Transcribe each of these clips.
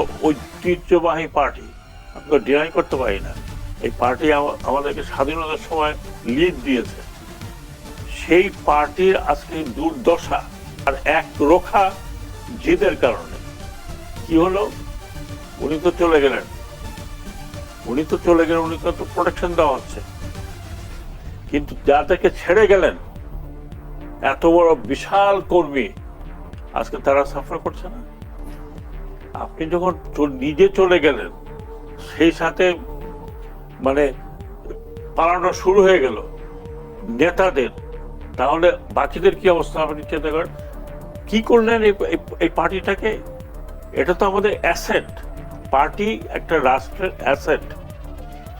ঐতিহ্যবাহী পার্টি। আমরা ডিনাই করতে পারি না। এই পার্টি আমা- আমাদেরকে স্বাধীনতার সময় লিড দিয়েছে। সেই পার্টির আজকে দুর্দশা আর এক রোখা জিদের কারণে। কি হলো? উনি তো চলে গেলেন। উনি তো চলে গেলেন, উনি তো প্রোটেকশন দেওয়া হচ্ছে। কিন্তু যাদেরকে ছেড়ে গেলেন, এত বড় বিশাল কর্মী আজকে তারা সাফার করছে না? আপনি যখন নিজে চলে গেলেন, সেই সাথে মানে পালানো শুরু হয়ে গেল নেতাদের, তাহলে বাকিদের কি অবস্থা আপনি চিন্তা করেন? কি করলেন এই পার্টিটাকে? এটা তো আমাদের অ্যাসেট। পার্টি একটা রাষ্ট্রের অ্যাসেট।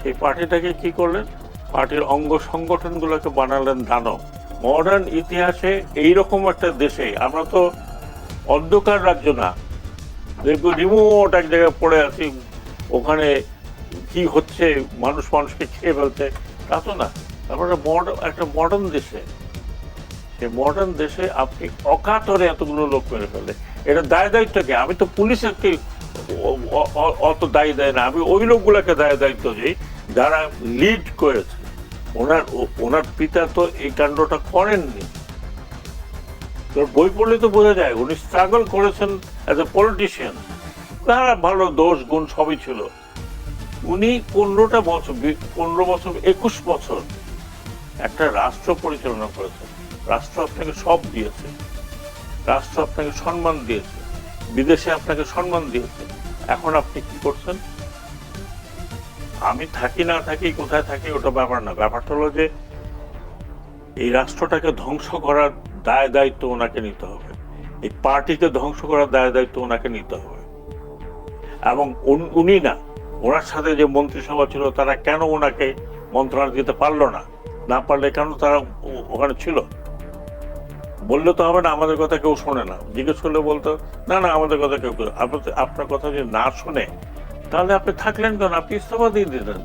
সেই পার্টিটাকে কি করলেন? পার্টির অঙ্গ সংগঠনগুলোকে বানালেন দানব। মডার্ন ইতিহাসে এইরকম একটা দেশে, আমরা তো অন্ধকার রাজ্য না দেখব রিমোট এক জায়গায় পড়ে আছি, ওখানে কি হচ্ছে, মানুষ মানুষকে খেয়ে ফেলছে, তা তো না। তারপরে একটা মডার্ন দেশে, সে মডার্ন দেশে আপনি অকাতরে এতগুলো লোক মেরে ফেলে এটা দায় দায়িত্ব কি? আমি তো অ- অ- অত দায়ী দেয় না। আমি ওই লোকগুলোকে দায় দায়িত্ব দিই, যারা লিড করেছে। ওনার ওনার পিতা তো এই কাণ্ডটা করেননি। বই পড়লে তো বোঝা যায়, উনি স্ট্রাগল করেছেন অ্যাজ এ পলিটিশিয়ান তারা ভালো দোষ, গুণ সবই ছিল। উনি পনেরোটা বছর পনেরো বছর, একুশ বছর একটা রাষ্ট্র পরিচালনা করেছেন। রাষ্ট্র আপনাকে সব দিয়েছে। রাষ্ট্র আপনাকে সম্মান দিয়েছে। বিদেশে আপনাকে সম্মান দিয়েছে। এখন আপনি কি করছেন? আমি থাকি না থাকি, কোথায় থাকি ওটা ব্যাপার না। ব্যাপারটা হলো যে এই রাষ্ট্রটাকে ধ্বংস করার দায় দায়িত্ব ওনাকে নিতে হবে। এই পার্টিকে ধ্বংস করার দায় দায়িত্ব ওনাকে নিতে হবে। এবং উনি না, ওনার সাথে যে মন্ত্রিসভা ছিল, তারা কেন ওনাকে মন্ত্রণালয় দিতে পারল না? না পারলে কেন তারা ওখানে ছিল? বললে তো হবে না, আমাদের কথা কেউ শোনে না। জিজ্ঞেস করলে বলতো, না না, আমাদের কথা কেউ আপনার আপনার কথা যদি না শুনে, তাহলে আপনি থাকলেন কেন? আপনি ইস্তফা দিয়ে দিলেন।